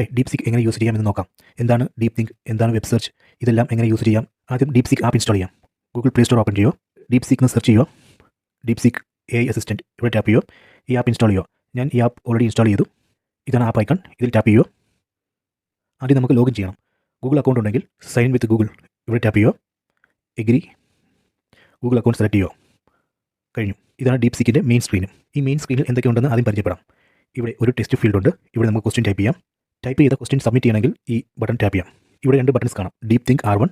Hi deep സിക്ക് എങ്ങനെ use ചെയ്യാം എന്ന് നോക്കാം. എന്താണ് ഡീപ് തിങ്ക് എന്താണ് വെബ് സെർച്ച് ഇതെല്ലാം എങ്ങനെ യൂസ് ചെയ്യാം? ആദ്യം ഡീപ് സിക്ക് ആപ്പ് ഇൻസ്റ്റാൾ ചെയ്യാം. ഗൂഗിൾ പ്ലേ സ്റ്റോർ ഓപ്പൺ ചെയ്യുക ഡീപ് സിക്ക് എന്ന് സെർച്ച് ചെയ്യുക DeepSeek A I assistant ഇവിടെ ടാപ്പ് ചെയ്യുക ഈ ആപ്പ് ഇൻസ്റ്റാൾ ചെയ്യുക ഞാൻ ഈ ആപ്പ് ഓൾറെഡി ഇൻസ്റ്റാൾ ചെയ്തു. ഇതാണ് ആപ്പ് ഐക്കൺ ഇതിൽ ടാപ്പ് ചെയ്യുക ആദ്യം നമുക്ക് ലോഗിൻ ചെയ്യണം. ഗൂഗിൾ അക്കൗണ്ട് ഉണ്ടെങ്കിൽ സൈൻ വിത്ത് ഗൂഗിൾ ഇവിടെ ടാപ്പ് ചെയ്യുക എഗ്രി ഗൂഗിൾ അക്കൗണ്ട് സെലക്ട് ചെയ്യുക കഴിഞ്ഞു. ഇതാണ് ഡീപ് സിക്കിന്റെ മെയിൻ സ്ക്രീനും ഈ മെയിൻ സ്ക്രീനിൽ എന്തൊക്കെയുണ്ടെന്ന് ആദ്യം പരിചയപ്പെടാം. ഇവിടെ ഒരു ടെസ്റ്റ് ഫീൽഡ് ഉണ്ട്. ഇവിടെ നമുക്ക് ക്വസ്റ്റ്യൻ ടൈപ്പ് ചെയ്യാം. ടൈപ്പ് ചെയ്ത ക്വസ്റ്റ്യൻ സബ്മിറ്റ് ചെയ്യണമെങ്കിൽ ഈ ബട്ടൺ ടാപ്പ് ചെയ്യാം. ഇവിടെ രണ്ട് ബട്ടൺസ് കാണാം. ഡീപ് തിങ്ക് ആർ വൺ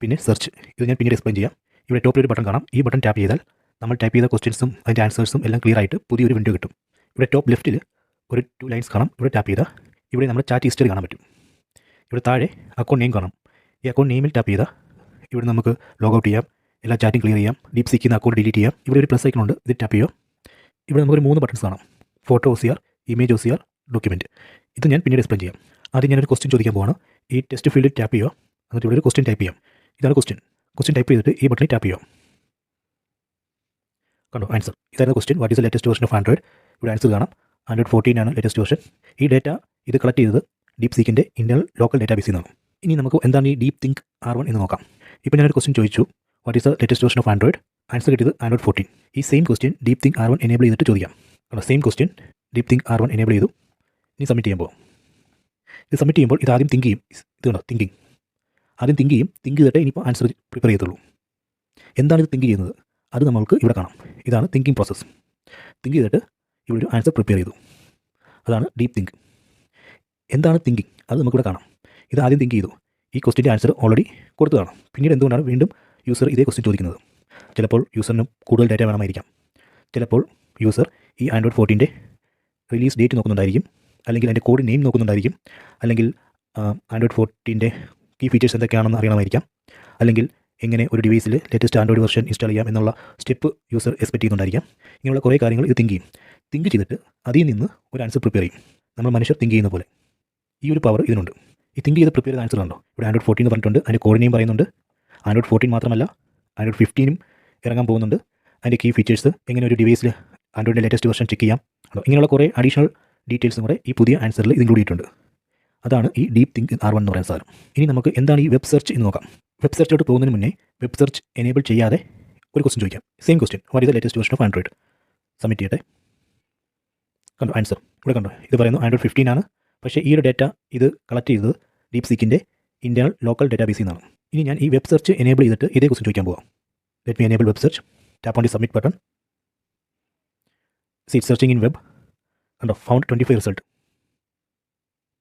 പിന്നെ സെർച്ച് ഇത് ഞാൻ പിന്നീട് എക്സ്പ്ലെയിൻ ചെയ്യാം. ഇവിടെ ടോപ്പിൽ ഒരു ബട്ടൺ കാണാം. ഈ ബട്ടൺ ടാപ്പ് ചെയ്താൽ നമ്മൾ ടൈപ്പ് ചെയ്ത ക്വസ്റ്റ്യൻസും അതിന്റെ ആൻസേഴ്സും എല്ലാം ക്ലിയർ ആയിട്ട് പുതിയൊരു വിൻഡോ കിട്ടും. ഇവിടെ ടോപ്പ് ലെഫ്റ്റിൽ ഒരു ടു ലൈൻസ് കാണാം. ഇവിടെ ടാപ്പ് ചെയ്താൽ ഇവിടെ നമ്മുടെ ചാറ്റ് ഹിസ്റ്ററി കാണാൻ പറ്റും. ഇവിടെ താഴെ അക്കൗണ്ട് നെയിം കാണാം. ഈ അക്കൗണ്ട് നെയിമിൽ ടാപ്പ് ചെയ്താൽ ഇവിടെ നമുക്ക് ലോഗ് ഔട്ട് ചെയ്യാം. എല്ലാ ചാറ്റും ക്ലിയർ ചെയ്യാം. ഡീപ് സിക്കുന്ന അക്കൗണ്ട് ഡിലീറ്റ് ചെയ്യാം. ഇവിടെ ഒരു പ്ലസ് ഐക്കൺ ഉണ്ട്. ഇത് ടാപ്പ് ചെയ്യുക. ഇവിടെ നമുക്കൊരു മൂന്ന് ബട്ടൺസ് കാണാം. Photo O C R image O C R document ഇത് ഞാൻ പിന്നീട് എക്സ്പ്ലെയിൻ ചെയ്യാം. ആദ്യം ഞാനൊരു ക്വസ്റ്റ്യൻ ചോദിക്കാൻ പോവാണ്. ഈ ടെസ്റ്റ് ഫീൽഡ് ടാപ്പ് ചെയ്യുക. എന്നിട്ട് ഇവിടെ ഒരു ക്വസ്റ്റ്യൻ ടൈപ്പ് ചെയ്യാം. ഇതാണ് ക്വസ്റ്റ്യൻ ക്വസ്റ്റ്യൻ ടൈപ്പ് ചെയ്തിട്ട് ഈ ബട്ടണിൽ ടാപ്പ് ചെയ്യാം കണ്ടോ? ആൻസർ ഇതായിരുന്നു question what is latest version of Android ഇവിടെ ആൻസർ കാണാം. ആൻഡ്രോയിഡ് ഫോർട്ടീൻ ആണ് ലേറ്റസ്റ്റ് വേർഷൻ ഈ ഡേറ്റ ഇത് കളക്ട് ചെയ്തത് ഡീപ് സീക്കിന്റെ ഇന്റർണൽ ലോക്കൽ ഡേറ്റാ ബേസിൽ നിന്നാണ്. ഇനി നമുക്ക് എന്താണ് ഈ ഡീപ് തിങ്ക് ആർ വൺ എന്ന് നോക്കാം. ഇപ്പോൾ ഞാനൊരു ക്വസ്റ്റ്യൻ ചോദിച്ചു. What is the latest version of Android answer കിട്ടിയത് ആൻഡ്രോയിഡ് ഫോർട്ടീൻ ഈ same question deep think R one enable ചെയ്തിട്ട് ചോദിക്കാം. Same question deep think R one enable ചെയ്തു. ഇനി സബ്മിറ്റ് ചെയ്യുമ്പോൾ. ഇത് സബ്മിറ്റ് ചെയ്യുമ്പോൾ ഇത് ആദ്യം തിങ്ക് ചെയ്യും. ഇത് കണ്ടോ? തിങ്കിങ് ആദ്യം തിങ്ക് ചെയ്യും. തിങ്ക് ചെയ്തിട്ട് ഇനിയിപ്പോൾ ആൻസർ പ്രിപ്പയർ ചെയ്യത്തുള്ളൂ. എന്താണ് ഇത് തിങ്ക് ചെയ്യുന്നത്? അത് നമ്മൾക്ക് ഇവിടെ കാണാം. ഇതാണ് തിങ്കിങ് പ്രോസസ്സ് തിങ്ക് ചെയ്തിട്ട് ഇവിടെ ഒരു ആൻസർ പ്രിപ്പയർ ചെയ്തു. അതാണ് ഡീപ്പ് തിങ്ക് എന്താണ് തിങ്കിങ് അത് നമുക്കിവിടെ കാണാം. ഇത് ആദ്യം തിങ്ക് ചെയ്തു. ഈ ക്വസ്റ്റിന്റെ ആൻസർ ഓൾറെഡി കൊടുത്തു കാണാം. പിന്നീട് എന്തുകൊണ്ടാണ് വീണ്ടും യൂസർ ഇതേ ക്വസ്റ്റ്യൻ ചോദിക്കുന്നത്? ചിലപ്പോൾ യൂസറിന് കൂടുതൽ ഡാറ്റ വേണമായിരിക്കാം. ചിലപ്പോൾ യൂസർ ഈ ആൻഡ്രോയിഡ് ഫോർട്ടീന്റെ റിലീസ് ഡേറ്റ് നോക്കുന്നുണ്ടായിരിക്കും. അല്ലെങ്കിൽ അതിന്റെ കോഡ് നെയിം നോക്കുന്നുണ്ടായിരിക്കും. അല്ലെങ്കിൽ ആൻഡ്രോയിഡ് ഫോർട്ടീന്റെ കീ ഫീച്ചേഴ്സ് എന്തൊക്കെയാണെന്ന് അറിയണമായിരിക്കാം. അല്ലെങ്കിൽ എങ്ങനെ ഒരു ഡിവൈസിൽ ലേറ്റസ്റ്റ് ആൻഡ്രോയിഡ് വെർഷൻ ഇൻസ്റ്റാൾ ചെയ്യാം എന്നുള്ള സ്റ്റെപ്പ് യൂസർ എക്സ്പെക്ട് ചെയ്യുന്നുണ്ടായിരിക്കാം. ഇങ്ങനെയുള്ള കുറേ കാര്യങ്ങൾ ഇത് തിങ്ക് ചെയ്യും. തിങ്ക് ചെയ്തിട്ട് അതിൽ നിന്ന് ഒരു ആൻസർ പ്രിപ്പയർ ചെയ്യും. നമ്മൾ മനുഷ്യർ തിങ്ക് ചെയ്യുന്ന പോലെ. ഈ ഒരു പവർ ഇതിനുണ്ട്. ഈ തിങ്ക് ചെയ്ത് പ്രിപ്പയർ ചെയ്ത ആൻസർ ഉണ്ടോ ഇവിടെ ആൻഡ്രോയിഡ് ഫോർട്ടീൻ എന്ന് പറഞ്ഞിട്ടുണ്ട്. അതിന്റെ കോഡിനെയും പറയുന്നുണ്ട്. ആൻഡ്രോയിഡ് ഫോർട്ടീൻ മാത്രമല്ല ആൻഡ്രോയിഡ് ഫിഫ്റ്റീനും ഇറങ്ങാൻ പോകുന്നുണ്ട്. അതിന്റെ കീ ഫീച്ചേഴ്സ് എങ്ങനെ ഒരു ഡിവൈസിൽ ആൻഡ്രോയിഡിന്റെ ലേറ്റസ്റ്റ് വെർഷൻ ചെക്ക് ചെയ്യാം. ഇങ്ങനെയുള്ള കുറേ അഡീഷണൽ ഡീറ്റെയിൽസും കൂടെ ഈ പുതിയ ആൻസറിൽ ഇത് ഇൻക്ലൂഡ് ചെയ്തിട്ടുണ്ട് അതാണ് ഈ ഡീപ് തിങ്ക് ആർ വൺ എന്ന് പറയാൻ സാധനം ഇനി നമുക്ക് എന്താണ് ഈ വെബ് സെർച്ച് എന്ന് നോക്കാം. വെബ് സെർച്ചിലോട്ട് പോകുന്നതിന് മുന്നേ വെബ് സെർച്ച് എനേബിൾ ചെയ്യാതെ ഒരു ക്വസ്റ്റ്യൻ ചോദിക്കാം. Same question what is latest version of Android submit ചെയ്യട്ടെ. കണ്ടോ ആൻസർ ഇവിടെ കണ്ടോ? ഇത് പറയുന്നു ആൻഡ്രോയിഡ് ഫിഫ്റ്റീൻ ആണ്. പക്ഷേ ഈ ഒരു ഡേറ്റ ഇത് കളക്ട് ചെയ്തത് ഡീപ് സീക്കിന്റെ ഇന്റേണൽ ലോക്കൽ ഡേറ്റാബേസിൽ നിന്നാണ്. ഇനി ഞാൻ ഈ വെബ് സെർച്ച് എനേബിൾ ചെയ്തിട്ട് ഇതേ ക്വസ്റ്റ്യൻ ചോദിക്കാൻ പോകാം let me enable web search tap on the submit button see it searching in web and found 25 result.